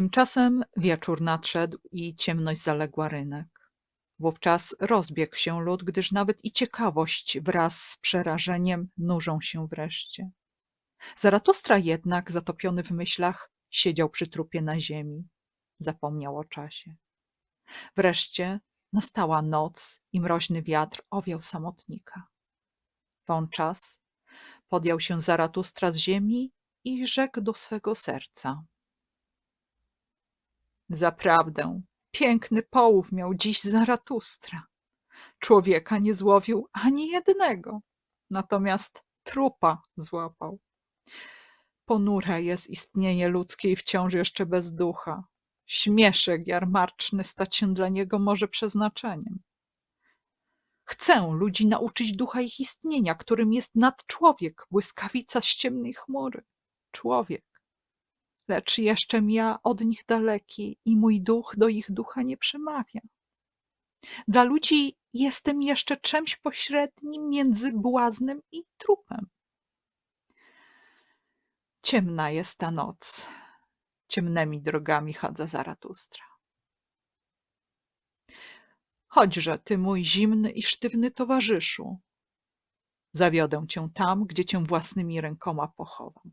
Tymczasem wieczór nadszedł i ciemność zaległa rynek. Wówczas rozbiegł się lud, gdyż nawet i ciekawość wraz z przerażeniem nużą się wreszcie. Zaratustra jednak, zatopiony w myślach, siedział przy trupie na ziemi. Zapomniał o czasie. Wreszcie nastała noc i mroźny wiatr owiał samotnika. Wączas podjął się Zaratustra z ziemi i rzekł do swego serca. Zaprawdę, piękny połów miał dziś Zaratustra. Człowieka nie złowił ani jednego, natomiast trupa złapał. Ponure jest istnienie ludzkie i wciąż jeszcze bez ducha. Śmieszek jarmarczny stać się dla niego może przeznaczeniem. Chcę ludzi nauczyć ducha ich istnienia, którym jest nadczłowiek, błyskawica z ciemnej chmury. Człowiek. Lecz jeszcze ja od nich daleki i mój duch do ich ducha nie przemawia. Dla ludzi jestem jeszcze czymś pośrednim między błaznem i trupem. Ciemna jest ta noc. Ciemnymi drogami chadza Zaratustra. Chodźże, ty mój zimny i sztywny towarzyszu. Zawiodę cię tam, gdzie cię własnymi rękoma pochowam.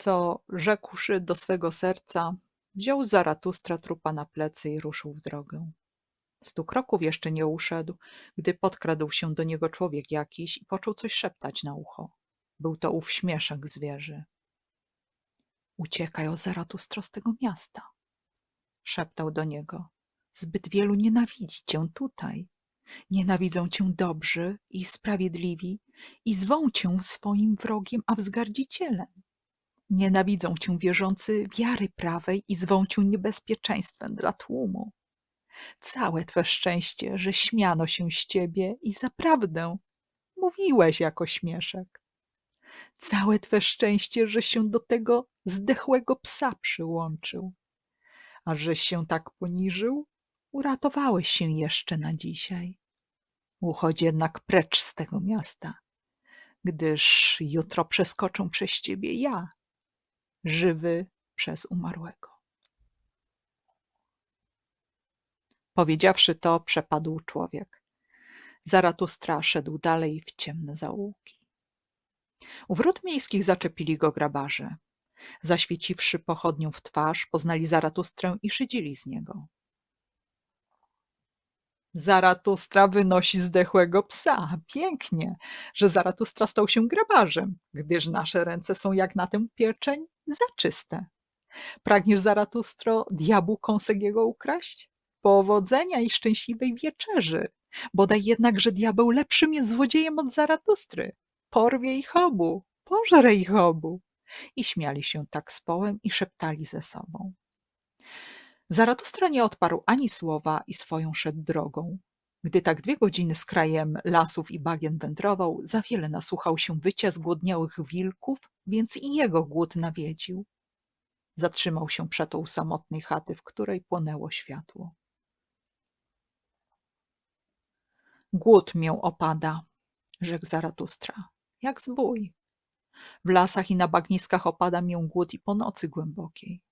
Co rzekłszy do swego serca, wziął Zaratustra trupa na plecy i ruszył w drogę. Stu kroków jeszcze nie uszedł, gdy podkradł się do niego człowiek jakiś i począł coś szeptać na ucho. Był to ów śmieszek zwierzy. Uciekaj, o Zaratustro, z tego miasta. Szeptał do niego. Zbyt wielu nienawidzi cię tutaj. Nienawidzą cię dobrzy i sprawiedliwi i zwą cię swoim wrogiem, a wzgardzicielem. Nienawidzą cię wierzący wiary prawej i zwą cię niebezpieczeństwem dla tłumu. Całe twe szczęście, że śmiano się z ciebie i zaprawdę mówiłeś jako śmieszek. Całe twe szczęście, że się do tego zdechłego psa przyłączył. A żeś się tak poniżył, uratowałeś się jeszcze na dzisiaj. Uchodź jednak precz z tego miasta, gdyż jutro przeskoczę przez ciebie ja, żywy przez umarłego. Powiedziawszy to, przepadł człowiek. Zaratustra szedł dalej w ciemne zaułki. U wrót miejskich zaczepili go grabarze. Zaświeciwszy pochodnią w twarz, poznali Zaratustrę i szydzili z niego. Zaratustra wynosi zdechłego psa. Pięknie, że Zaratustra stał się grabarzem, gdyż nasze ręce są jak na tę pieczeń za czyste. Pragniesz, Zaratustro, diabłu kąsek jego ukraść? Powodzenia i szczęśliwej wieczerzy. Bodaj jednak, że diabeł lepszym jest złodziejem od Zaratustry. Porwie ich obu, pożre ich obu. I śmiali się tak z połem i szeptali ze sobą. Zaratustra nie odparł ani słowa i swoją szedł drogą. Gdy tak dwie godziny z krajem lasów i bagien wędrował, za wiele nasłuchał się wycia zgłodniałych wilków, więc i jego głód nawiedził. Zatrzymał się przeto u samotnej chaty, w której płonęło światło. Głód mię opada, rzekł Zaratustra, jak zbój. W lasach i na bagniskach opada mię głód i po nocy głębokiej.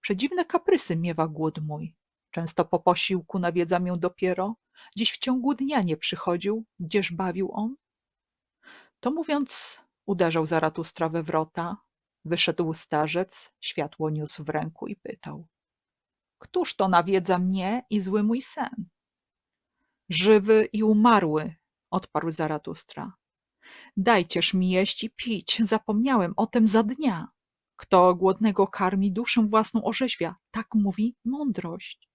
Przedziwne kaprysy miewa głód mój. Często po posiłku nawiedza mię dopiero, dziś w ciągu dnia nie przychodził, gdzież bawił on? To mówiąc, uderzał Zaratustra we wrota, wyszedł starzec, światło niósł w ręku i pytał. Któż to nawiedza mnie i zły mój sen? Żywy i umarły, odparł Zaratustra. Dajcież mi jeść i pić, zapomniałem o tem za dnia. Kto głodnego karmi, duszę własną orzeźwia, tak mówi mądrość.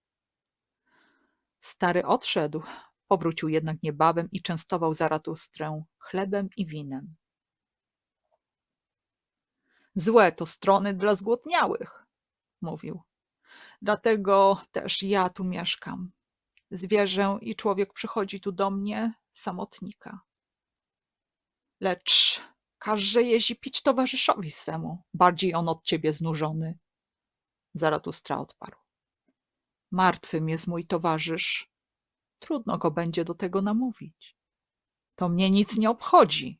Stary odszedł, powrócił jednak niebawem i częstował Zaratustrę chlebem i winem. Złe to strony dla zgłodniałych, mówił. Dlatego też ja tu mieszkam. Zwierzę i człowiek przychodzi tu do mnie, samotnika. Lecz każże jeść i pić towarzyszowi swemu, bardziej on od ciebie znużony. Zaratustra odparł. Martwym jest mój towarzysz. Trudno go będzie do tego namówić. To mnie nic nie obchodzi,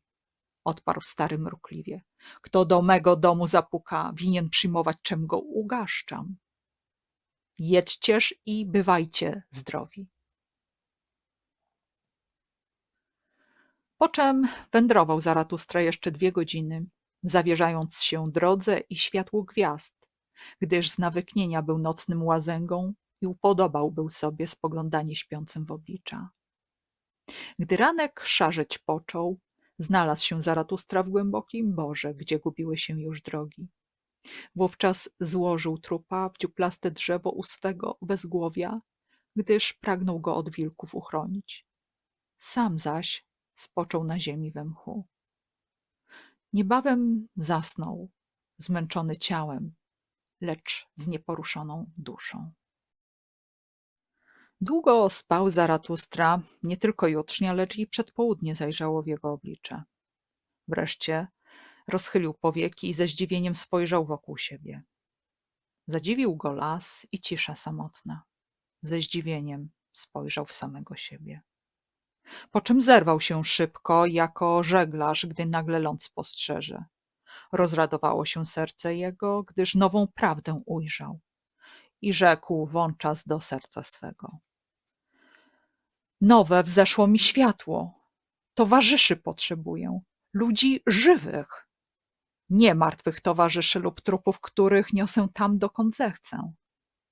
odparł stary mrukliwie. Kto do mego domu zapuka, winien przyjmować, czem go ugaszczam. Jedźcież i bywajcie zdrowi. Poczem wędrował Zaratustra jeszcze dwie godziny, zawierzając się drodze i światłu gwiazd, gdyż z nawyknienia był nocnym łazęgą i upodobał był sobie spoglądanie śpiącym w oblicza. Gdy ranek szarzeć począł, znalazł się Zaratustra w głębokim borze, gdzie gubiły się już drogi. Wówczas złożył trupa w dziuplaste drzewo u swego wezgłowia, gdyż pragnął go od wilków uchronić. Sam zaś spoczął na ziemi we mchu. Niebawem zasnął, zmęczony ciałem, lecz z nieporuszoną duszą. Długo spał Zaratustra, nie tylko jutrznia, lecz i przedpołudnie zajrzało w jego oblicze. Wreszcie rozchylił powieki i ze zdziwieniem spojrzał wokół siebie. Zadziwił go las i cisza samotna. Ze zdziwieniem spojrzał w samego siebie. Po czym zerwał się szybko, jako żeglarz, gdy nagle ląd spostrzeże. Rozradowało się serce jego, gdyż nową prawdę ujrzał i rzekł wączas do serca swego. Nowe wzeszło mi światło. Towarzyszy potrzebuję, ludzi żywych. Nie martwych towarzyszy lub trupów, których niosę tam, dokąd zechcę.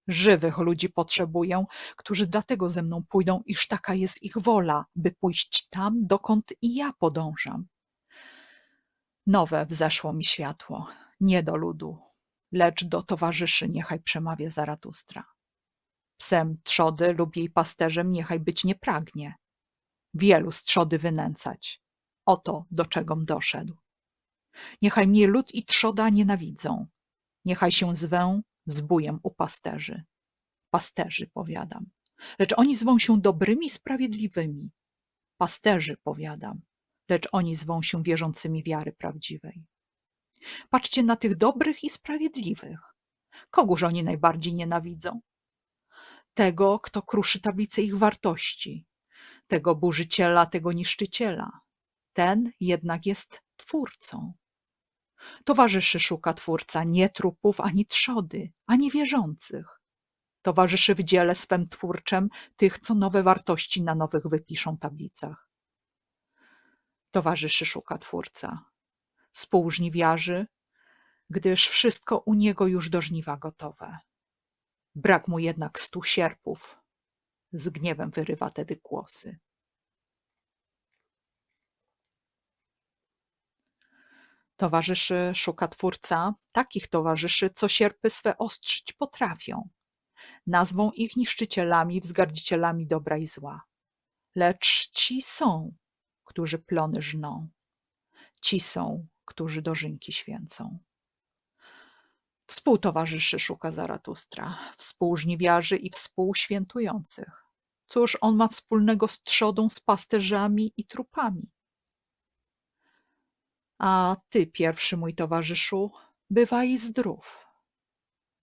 Żywych ludzi potrzebuję, którzy dlatego ze mną pójdą, iż taka jest ich wola, by pójść tam, dokąd i ja podążam. Nowe wzeszło mi światło, nie do ludu, lecz do towarzyszy niechaj przemawia Zaratustra. Psem trzody lub jej pasterzem niechaj być nie pragnie. Wielu z trzody wynęcać. Oto do czegom doszedł. Niechaj mnie lud i trzoda nienawidzą. Niechaj się zwę zbójem u pasterzy. Pasterzy, powiadam. Lecz oni zwą się dobrymi, sprawiedliwymi. Pasterzy, powiadam. Lecz oni zwą się wierzącymi wiary prawdziwej. Patrzcie na tych dobrych i sprawiedliwych. Kogóż oni najbardziej nienawidzą? Tego, kto kruszy tablicę ich wartości, tego burzyciela, tego niszczyciela. Ten jednak jest twórcą. Towarzyszy szuka twórca nie trupów, ani trzody, ani wierzących. Towarzyszy w dziele swem twórczym tych, co nowe wartości na nowych wypiszą tablicach. Towarzyszy szuka twórca współżniwiarzy, gdyż wszystko u niego już do żniwa gotowe. Brak mu jednak stu sierpów. Z gniewem wyrywa tedy głosy. Towarzyszy szuka twórca, takich towarzyszy, co sierpy swe ostrzyć potrafią. Nazwą ich niszczycielami, wzgardzicielami dobra i zła. Lecz ci są, którzy plony żną. Ci są, którzy dożynki święcą. Współtowarzyszy szuka Zaratustra, współżniwiarzy i współświętujących. Cóż on ma wspólnego z trzodą, z pasterzami i trupami? A ty, pierwszy mój towarzyszu, bywaj zdrów.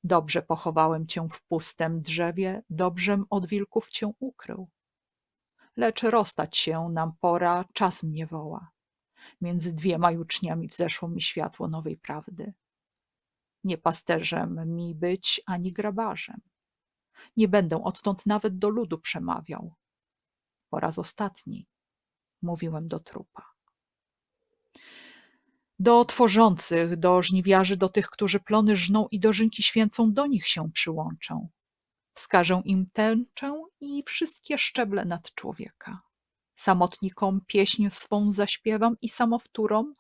Dobrze pochowałem cię w pustym drzewie, dobrzem od wilków cię ukrył. Lecz rozstać się nam pora, czas mnie woła. Między dwiema juczniami wzeszło mi światło nowej prawdy. Nie pasterzem mi być, ani grabarzem. Nie będę odtąd nawet do ludu przemawiał. Po raz ostatni mówiłem do trupa. Do tworzących, do żniwiarzy, do tych, którzy plony żną i dożynki święcą, do nich się przyłączę. Wskażę im tęczę i wszystkie szczeble nad człowieka. Samotnikom pieśń swą zaśpiewam i samowtórom,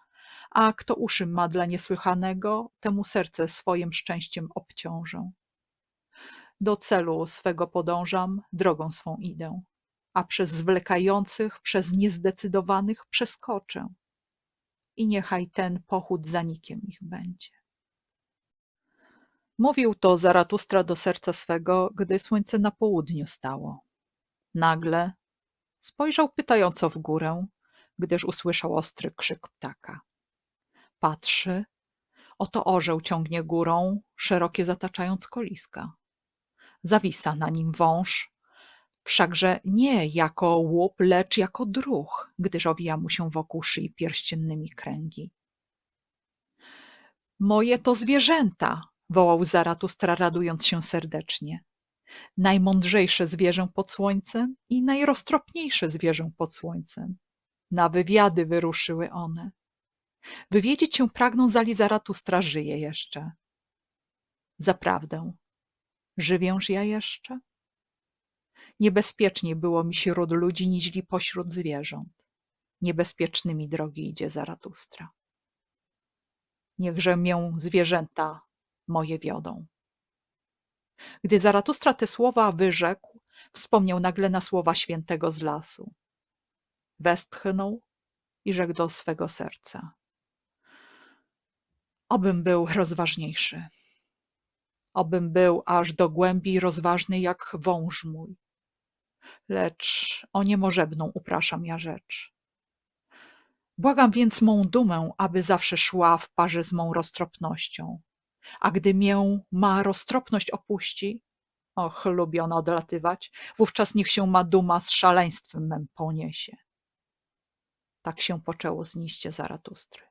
a kto uszy ma dla niesłychanego, temu serce swoim szczęściem obciążę. Do celu swego podążam, drogą swą idę, a przez zwlekających, przez niezdecydowanych przeskoczę. I niechaj ten pochód zanikiem ich będzie. Mówił to Zaratustra do serca swego, gdy słońce na południu stało. Nagle Spojrzał pytająco w górę, gdyż usłyszał ostry krzyk ptaka. Patrzy, oto orzeł ciągnie górą, szerokie zataczając koliska. Zawisa na nim wąż, Wszakże nie jako łup, lecz jako druh, gdyż owija mu się wokół szyi pierściennymi kręgi. Moje to zwierzęta, wołał Zaratustra, radując się serdecznie. Najmądrzejsze zwierzę pod słońcem i najroztropniejsze zwierzę pod słońcem. Na wywiady wyruszyły one. Wywiedzieć się pragną, zali Zaratustra żyje jeszcze. Zaprawdę, żywięż ja jeszcze? Niebezpieczniej było mi wśród ludzi, niźli pośród zwierząt. Niebezpiecznymi drogi idzie Zaratustra. Niechże mię zwierzęta moje wiodą. Gdy Zaratustra te słowa wyrzekł, wspomniał nagle na słowa świętego z lasu. Westchnął i rzekł do swego serca. Obym był rozważniejszy. Obym był aż do głębi rozważny jak wąż mój. Lecz o niemożebną upraszam ja rzecz. Błagam więc mą dumę, aby zawsze szła w parze z mą roztropnością. A gdy mię ma roztropność opuści, och, lubi ona odlatywać, wówczas niech się ma duma z szaleństwem mem poniesie. Tak się poczęło z niście Zaratustry.